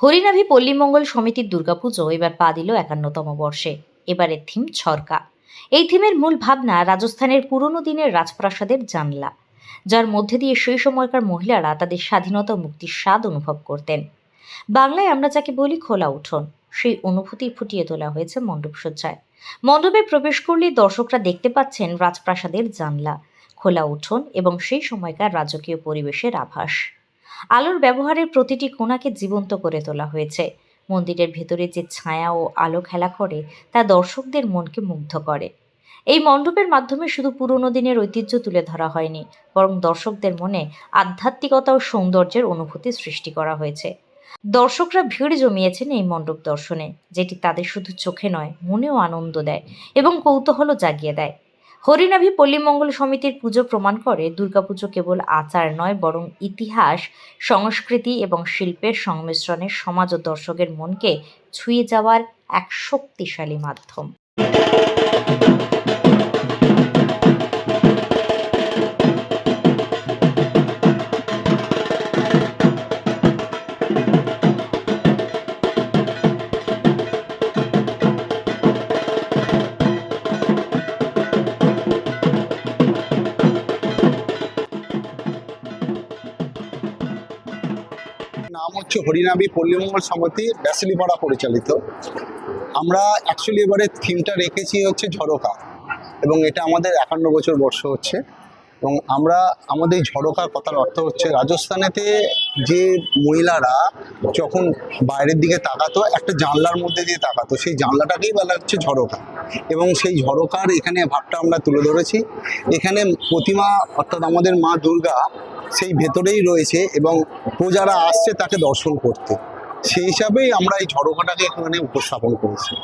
হরিনাভি পল্লীমঙ্গল সমিতির দুর্গাপুজো এবার পা দিল একান্নতম বর্ষে। এবারের থিম ছরকা। এই থিমের মূল ভাবনা রাজস্থানের পুরনো দিনের রাজপ্রাসাদের জানলা, যার মধ্যে দিয়ে সেই সময়কার মহিলারা তাদের স্বাধীনতা মুক্তির স্বাদ অনুভব করতেন। বাংলায় আমরা যাকে বলি খোলা উঠোন, সেই অনুভূতি ফুটিয়ে তোলা হয়েছে মণ্ডপসজ্জায়। মণ্ডপে প্রবেশ করলেই দর্শকরা দেখতে পাচ্ছেন রাজপ্রাসাদের জানলা, খোলা উঠোন এবং সেই সময়কার রাজকীয় পরিবেশের আভাস। আলোর ব্যবহারের প্রতিটি কোণাকে জীবন্ত করে তোলা হয়েছে। মন্দিরের ভেতরে যে ছায়া ও আলো খেলা করে, তা দর্শকদের মনকে মুগ্ধ করে। এই মণ্ডপের মাধ্যমে শুধু পুরনো দিনের ঐতিহ্য তুলে ধরা হয়নি, বরং দর্শকদের মনে আধ্যাত্মিকতা ও সৌন্দর্যের অনুভূতি সৃষ্টি করা হয়েছে। দর্শকরা ভিড় জমিয়েছেন এই মণ্ডপ দর্শনে, যেটি তাদের শুধু চোখে নয়, মনেও আনন্দ দেয় এবং কৌতূহলও জাগিয়ে দেয়। হরিনাভি পল্লিমঙ্গল সমিতির পুজো প্রমাণ করে দুর্গাপুজো কেবল আচার নয়, বরং ইতিহাস, সংস্কৃতি এবং শিল্পের সংমিশ্রণে সমাজ ও দর্শকের মনকে ছুঁয়ে যাওয়ার এক শক্তিশালী মাধ্যম। নাম হচ্ছে হরিনাবি পল্লীমঙ্গল সমিতি ব্যাসিলিপাড়া পরিচালিত। আমরা অ্যাকচুয়ালি এবারে থিমটা রেখেছি হচ্ছে ঝড়কা এবং এটা আমাদের একান্ন বছর বর্ষ হচ্ছে এবং আমরা আমাদের এই ঝড়কার কথার অর্থ হচ্ছে রাজস্থানেতে যে মহিলারা যখন বাইরের দিকে তাকাতো, একটা জানলার মধ্যে দিয়ে তাকাতো, সেই জানলাটাকেই বলা হচ্ছে ঝড়কা এবং সেই ঝড়কার এখানে ভাবটা আমরা তুলে ধরেছি। এখানে প্রতিমা অর্থাৎ আমাদের মা দুর্গা সেই ভেতরেই রয়েছে এবং প্রজারা আসছে তাকে দর্শন করতে। সেই হিসাবেই আমরা এই ঝড়কাটাকে এখানে উপস্থাপন করেছি।